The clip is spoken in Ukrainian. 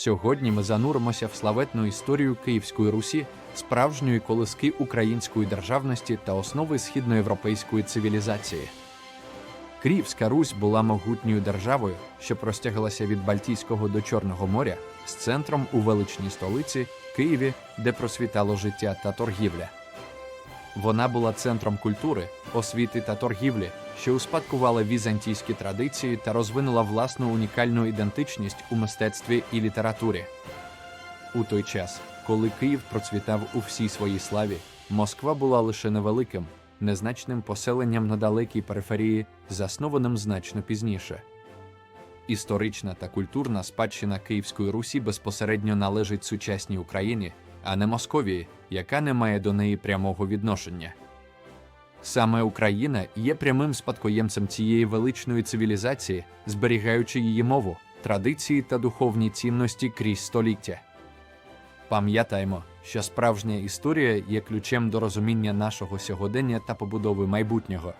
Сьогодні ми зануримося в славетну історію Київської Русі, справжньої колиски української державності та основи східноєвропейської цивілізації. Київська Русь була могутньою державою, що простягалася від Балтійського до Чорного моря з центром у величній столиці Києві, де просвітало життя та торгівля. Вона була центром культури, освіти та торгівлі, що успадкувала візантійські традиції та розвинула власну унікальну ідентичність у мистецтві і літературі. У той час, коли Київ процвітав у всій своїй славі, Москва була лише невеликим, незначним поселенням на далекій периферії, заснованим значно пізніше. Історична та культурна спадщина Київської Русі безпосередньо належить сучасній Україні, а не Московії, яка не має до неї прямого відношення. Саме Україна є прямим спадкоємцем цієї величної цивілізації, зберігаючи її мову, традиції та духовні цінності крізь століття. Пам'ятаймо, що справжня історія є ключем до розуміння нашого сьогодення та побудови майбутнього.